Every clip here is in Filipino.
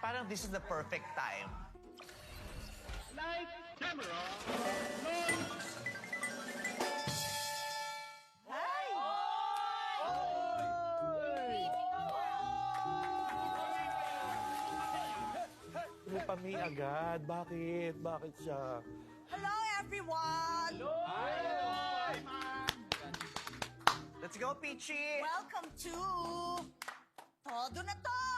parang this is the perfect time. Light, camera! Rupa May agad. Bakit? Bakit siya? Hello, everyone! Let's go, Peachy! Welcome to Todo na to!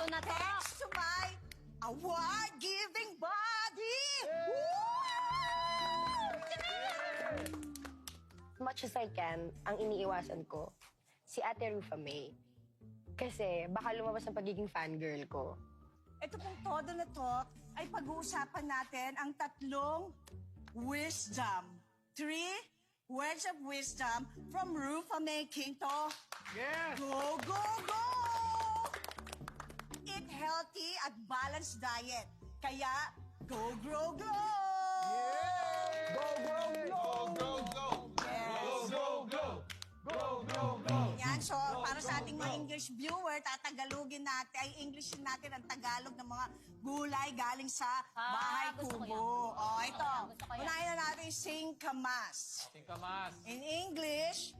Todo na to. Thanks to my award-giving body! As much as I can, ang iniiwasan ko, si Ate Rufa May. Kasi baka lumabas ang pagiging fangirl ko. Ito pong Todo na to ay pag-uusapan natin ang tatlong wisdom. Three words of wisdom from Rufa May Quinto. Yes! Go, go, go! At balanced diet. Kaya, go, grow, glow! Go, go, go! Go, go! Yes. Go, go! Go, go, go! Yan, so para sa ating mga English viewer, tatagalogin natin, ay English natin ang Tagalog ng mga gulay galing sa Ah, bahay gusto ko kubo. yan. O, ito. Gusto ko yan. Unahin na natin yung singkamas. Singkamas. In English,